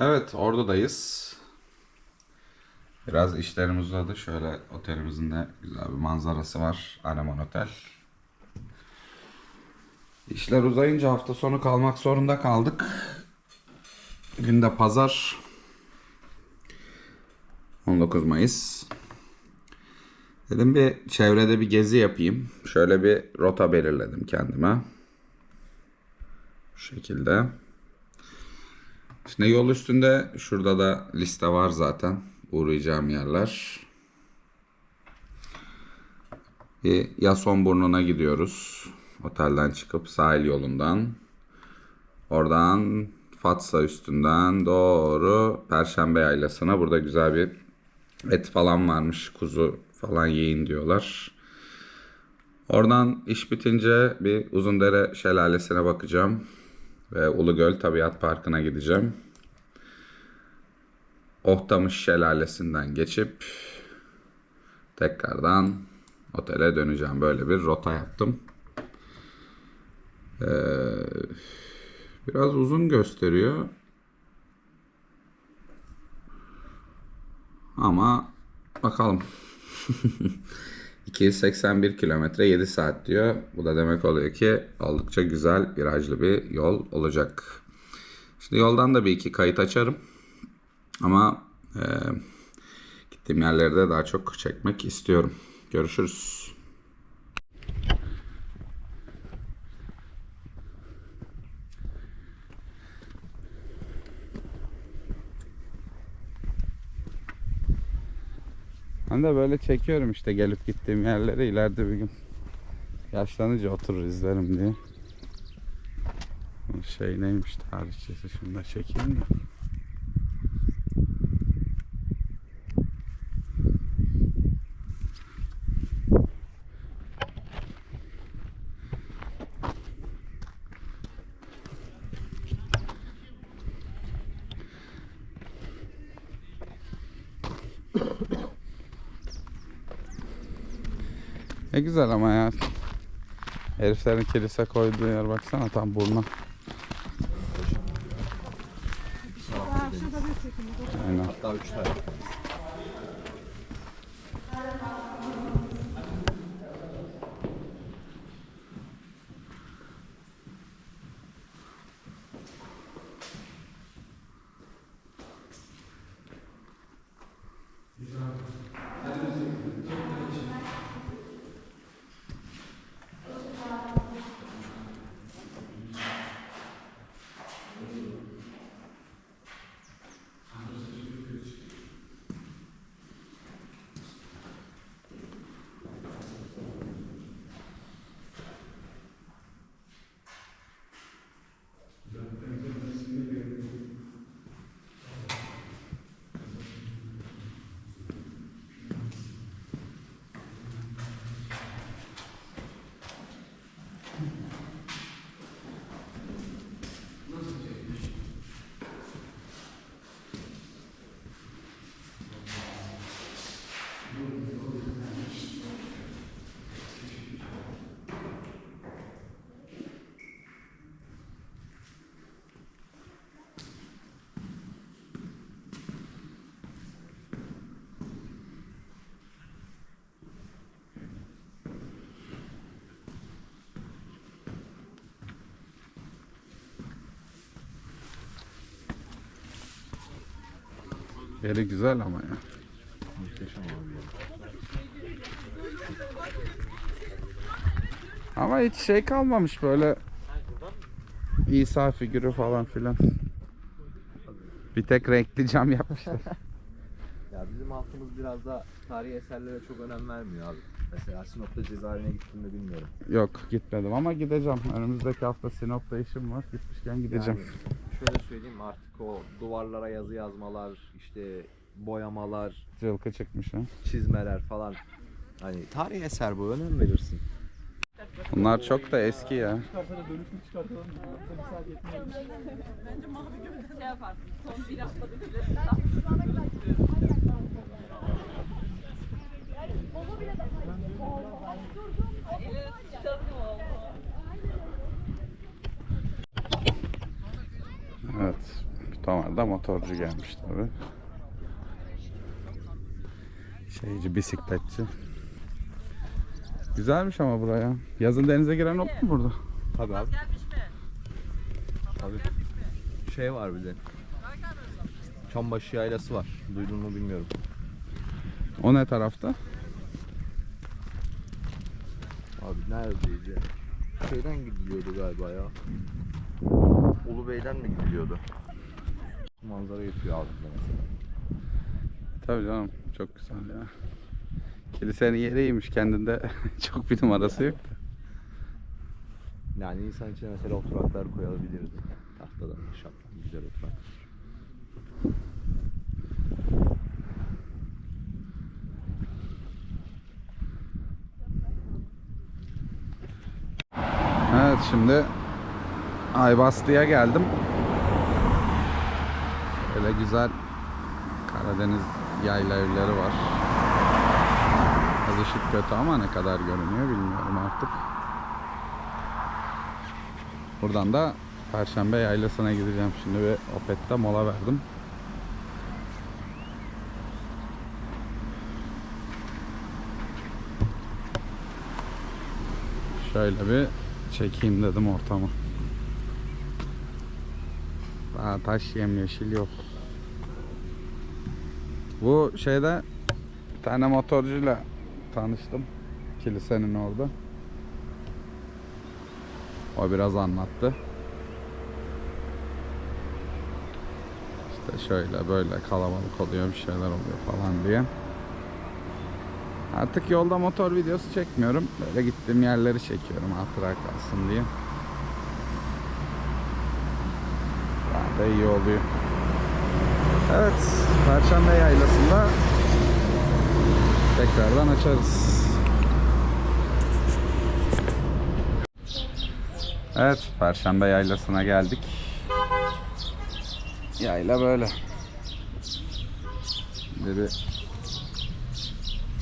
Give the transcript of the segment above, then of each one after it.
Evet, Ordu'dayız. Biraz işlerimiz uzadı. Şöyle otelimizin de güzel bir manzarası var. Anemon Otel. İşler uzayınca hafta sonu kalmak zorunda kaldık. Günde pazar. 19 Mayıs. Dedim bir çevrede bir gezi yapayım. Şöyle bir rota belirledim kendime. Bu şekilde. Şimdi yol üstünde şurada da liste var zaten. Uğrayacağım yerler. Bir Yasonburnu'na gidiyoruz. Otelden çıkıp sahil yolundan. Oradan Fatsa üstünden doğru Perşembe Yaylası'na. Burada güzel bir et falan varmış. Kuzu falan yiyin diyorlar. Oradan iş bitince bir Uzundere Şelalesi'ne bakacağım. Ve Ulugöl Tabiat Parkı'na gideceğim. Ohtamış Şelalesi'nden geçip tekrardan otele döneceğim. Böyle bir rota yaptım. Ee, biraz uzun gösteriyor. Ama bakalım. 281 kilometre 7 saat diyor. Bu da demek oluyor ki oldukça güzel virajlı bir yol olacak. Şimdi yoldan da bir iki kayıt açarım. Ama e, gittiğim yerlerde daha çok çekmek istiyorum. Görüşürüz. Ben de böyle çekiyorum işte gelip gittiğim yerleri ileride bir gün yaşlanınca oturur izlerim diye. Şey neymiş tarihçesi şunu da çekeyim de. Ne güzel ama ya. Heriflerin kilise koyduğu yer baksana tam burnu. Aynen. Hatta 3 tane. Yeri güzel ama ya. Muhteşem abi ya. Ama hiç şey kalmamış böyle İsa figürü falan filan. Bir tek renkli cam yapmışlar. Ya bizim halkımız biraz da tarihi eserlere çok önem vermiyor abi. Mesela Sinop'ta cezaevine gittim mi bilmiyorum. Yok gitmedim ama gideceğim. Önümüzdeki hafta Sinop'ta işim var. Gitmişken gideceğim. Yani şöyle söyleyeyim artık o duvarlara yazı yazmalar, işte boyamalar, Cılkı çıkmış ha. çizmeler falan. Hani tarihi eser bu önem verirsin. Bunlar çok da eski ya. şey yaparsın. Son bir haftada bile. Elini tutalım o. Evet. Bir Tomar da motorcu gelmiş tabi. Şeyci, bisikletçi. Güzelmiş ama buraya. Yazın denize giren oldu mu burada? Tabii abi. Tabii. Şey var bir de. Çambaşı yaylası var. Duydun mu bilmiyorum. O ne tarafta? Abi neredeydi? Şeyden gidiliyordu galiba ya. Ulubey'den mi gidiliyordu? Manzara abi bize mesela. Tabii canım çok güzel ya. Kilisenin yeriymiş kendinde çok bir numarası yok da. Yani insan içine mesela oturaklar koyabilirdi. Tahtadan, şaptan güzel oturak. Evet şimdi Aybastı'ya geldim. Öyle güzel Karadeniz yayla evleri var. Az ışık kötü ama ne kadar görünüyor bilmiyorum artık. Buradan da Perşembe Yaylası'na gideceğim şimdi ve Opet'te mola verdim. Şöyle bir çekeyim dedim ortamı. Daha taş yemyeşil yok. Bu şeyde bir tane motorcuyla tanıştım. Kilisenin orada. O biraz anlattı. İşte şöyle böyle kalabalık oluyor bir şeyler oluyor falan diye. Artık yolda motor videosu çekmiyorum. Böyle gittiğim yerleri çekiyorum hatıra kalsın diye. Daha da iyi oluyor. Evet, Perşembe Yaylası'nda tekrardan açarız. Evet, Perşembe Yaylası'na geldik. Yayla böyle. Şimdi bir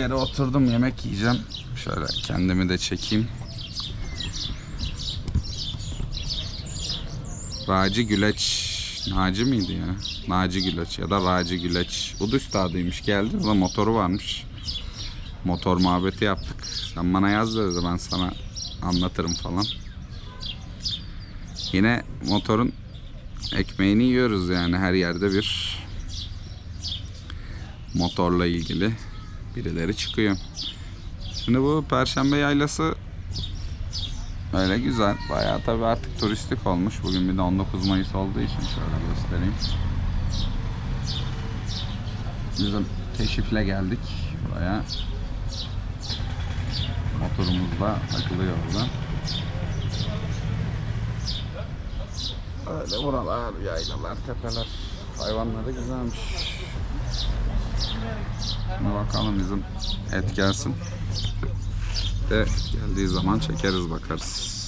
yere oturdum yemek yiyeceğim. Şöyle kendimi de çekeyim. Raci Güleç Naci miydi ya? Naci Güleç ya da Raci Güleç. O da üstadıymış geldi. O da motoru varmış. Motor muhabbeti yaptık. Sen bana yaz dedi ben sana anlatırım falan. Yine motorun ekmeğini yiyoruz yani her yerde bir motorla ilgili birileri çıkıyor. Şimdi bu Perşembe Yaylası öyle güzel. Bayağı tabii artık turistik olmuş. Bugün bir de 19 Mayıs olduğu için şöyle göstereyim. Bizim keşifle geldik buraya. Motorumuzla takılıyor orada. Öyle buralar, yaylalar, tepeler. Hayvanları güzelmiş. Şimdi bakalım bizim et gelsin. De geldiği zaman çekeriz bakarız.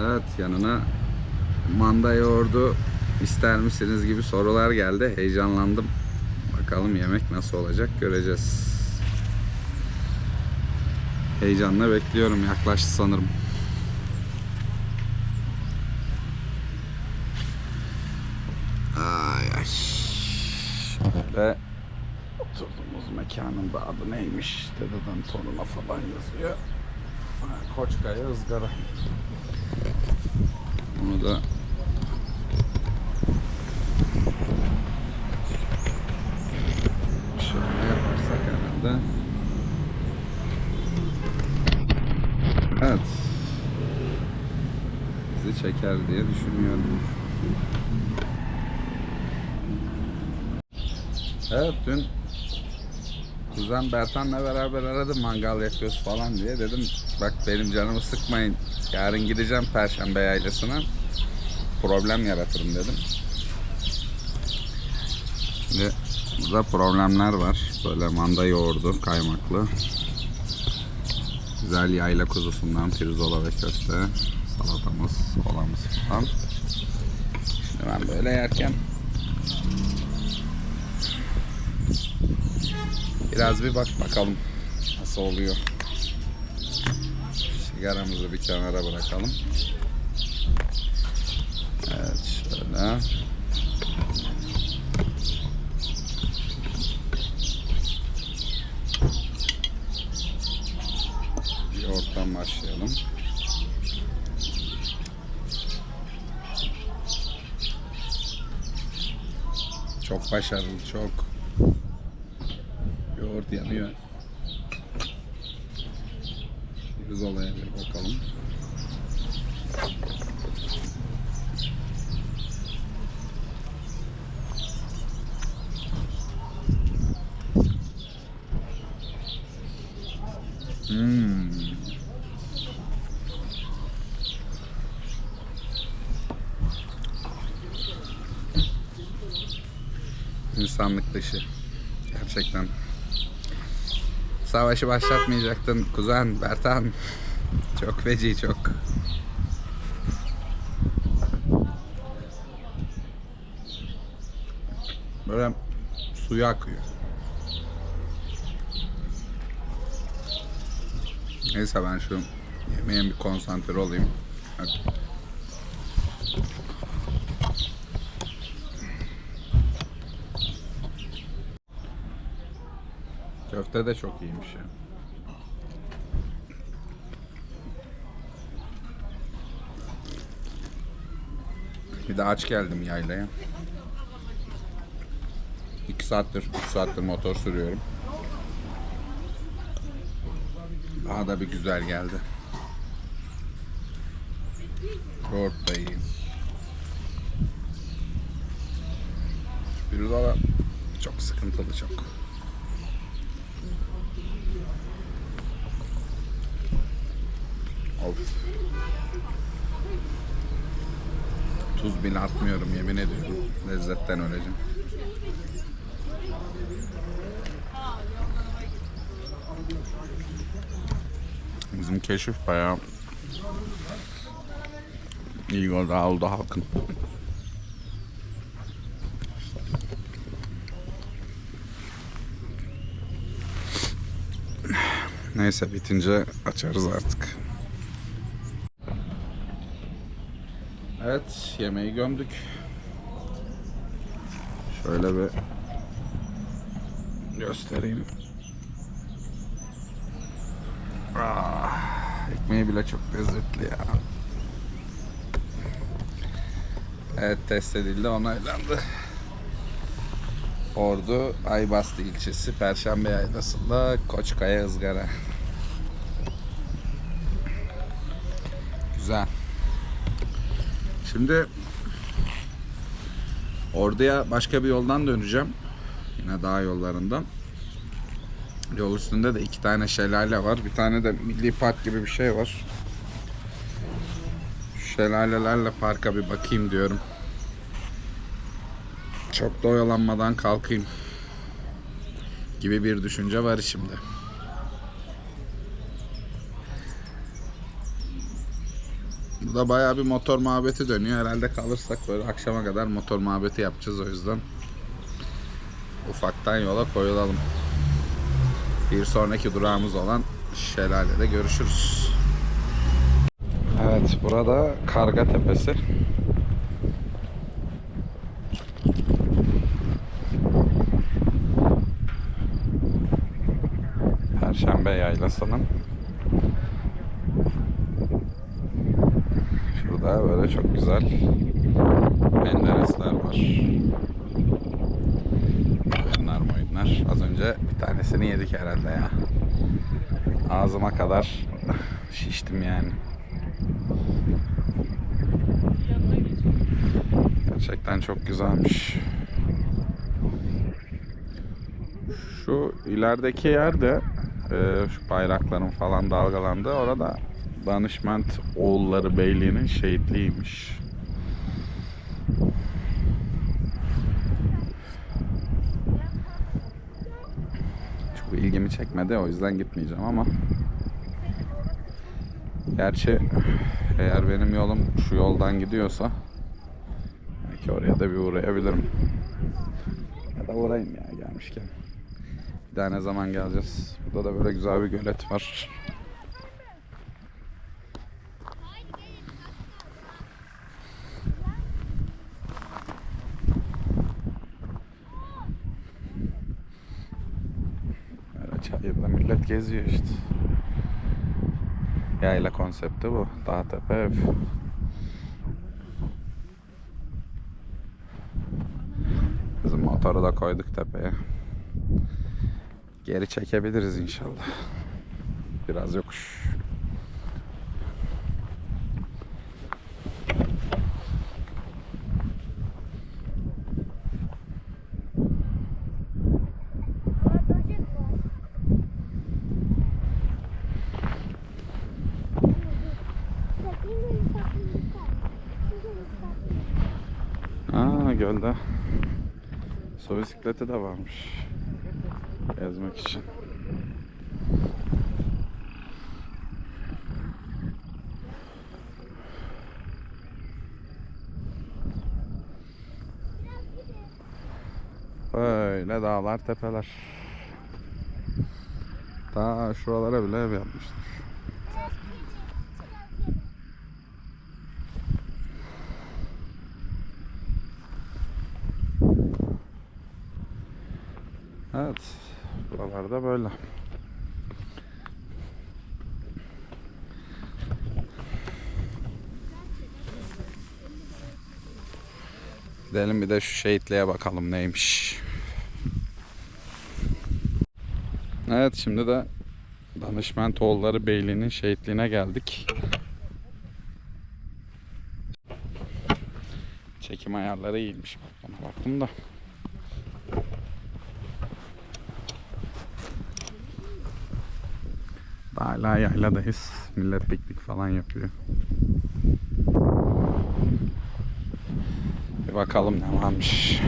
Evet yanına manda yoğurdu ister misiniz gibi sorular geldi. Heyecanlandım. Bakalım yemek nasıl olacak göreceğiz. Heyecanla bekliyorum. Yaklaştı sanırım. Ay ay. Şöyle oturduğumuz mekanın da adı neymiş? Dededen toruna falan yazıyor. Koçkaya ızgara. Bunu da şöyle yaparsak herhalde. Evet. Bizi çeker diye düşünüyorum. Evet dün kuzen Bertan'la beraber aradım mangal yapıyoruz falan diye. Dedim bak benim canımı sıkmayın. Yarın gideceğim Perşembe yaylasına. Problem yaratırım dedim. Şimdi burada problemler var. Böyle manda yoğurdu kaymaklı. Güzel yayla kuzusundan pirzola ve köfte. Salatamız, kolamız falan. Şimdi ben böyle yerken Biraz bir bak bakalım nasıl oluyor. Sigaramızı bir kenara bırakalım. Evet şöyle. üstünde. Yoğurttan başlayalım. Çok başarılı, çok. Yanıyor. Biz olaya bir bakalım. Hmm. İnsanlık dışı. Gerçekten. Savaşı başlatmayacaktın kuzen Bertan. Çok feci çok. Böyle suyu akıyor. Neyse ben şu yemeğe bir konsantre olayım. Hadi. Köfte de çok iyiymiş ya. Bir de aç geldim yaylaya. 2 saattir, 3 saattir motor sürüyorum. Daha da bir güzel geldi. Yoğurt da iyi. Pirzola çok sıkıntılı çok. Of. Tuz bile atmıyorum yemin ediyorum. Lezzetten öleceğim. Bizim keşif bayağı iyi oldu, oldu halkın. Neyse bitince açarız artık. Evet yemeği gömdük. Şöyle bir göstereyim. Ah, ekmeği bile çok lezzetli ya. Evet test edildi onaylandı. Ordu Aybastı ilçesi Perşembe Yaylası'nda Koçkaya ızgara. Şimdi Ordu'ya başka bir yoldan döneceğim. Yine dağ yollarından. Yol üstünde de iki tane şelale var. Bir tane de milli park gibi bir şey var. Şelalelerle parka bir bakayım diyorum. Çok da oyalanmadan kalkayım. Gibi bir düşünce var içimde. Burada bayağı bir motor muhabbeti dönüyor. Herhalde kalırsak böyle akşama kadar motor muhabbeti yapacağız o yüzden. Ufaktan yola koyulalım. Bir sonraki durağımız olan şelalede görüşürüz. Evet burada Karga Tepesi. Perşembe Yaylası'nın Şurada böyle çok güzel menderesler var. Oyunlar oyunlar. Az önce bir tanesini yedik herhalde ya. Ağzıma kadar şiştim yani. Gerçekten çok güzelmiş. Şu ilerideki yerde e, şu bayrakların falan dalgalandığı orada Danışment oğulları beyliğinin şehitliğiymiş. Çok ilgimi çekmedi o yüzden gitmeyeceğim ama Gerçi eğer benim yolum şu yoldan gidiyorsa belki oraya da bir uğrayabilirim. Ya da uğrayayım ya gelmişken. Bir daha ne zaman geleceğiz? Burada da böyle güzel bir gölet var. Çayırda millet geziyor işte. Yayla konsepti bu. Dağ tepe ev. Bizim motoru da koyduk tepeye. Geri çekebiliriz inşallah. Biraz yokuş. Gölde. Su bisikleti de varmış. Gezmek için. Böyle dağlar tepeler. Ta şuralara bile ev yapmışlar. Evet. Buralarda böyle. Gidelim bir de şu şehitliğe bakalım neymiş. Evet şimdi de Danışmentoğulları Beyliği'nin şehitliğine geldik. Çekim ayarları iyiymiş. Ona baktım da. Hala yayladayız. Millet piknik falan yapıyor. Bir bakalım ne varmış.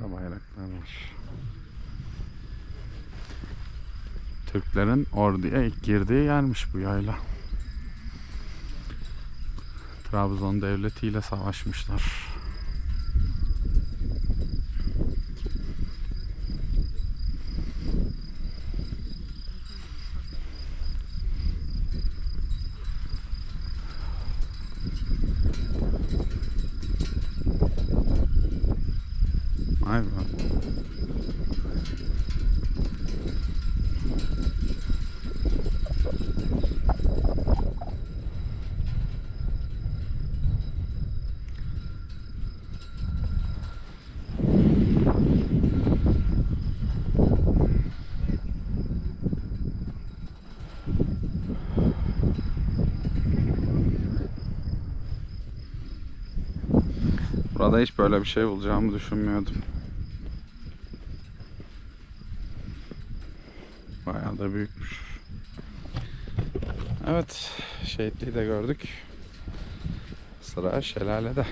Burada bayraklar. Türklerin orduya ilk girdiği yermiş bu yayla. Trabzon devletiyle savaşmışlar. Burada hiç böyle bir şey bulacağımı düşünmüyordum. Bayağı da büyükmüş. Evet, şehitliği de gördük. Sıra şelalede.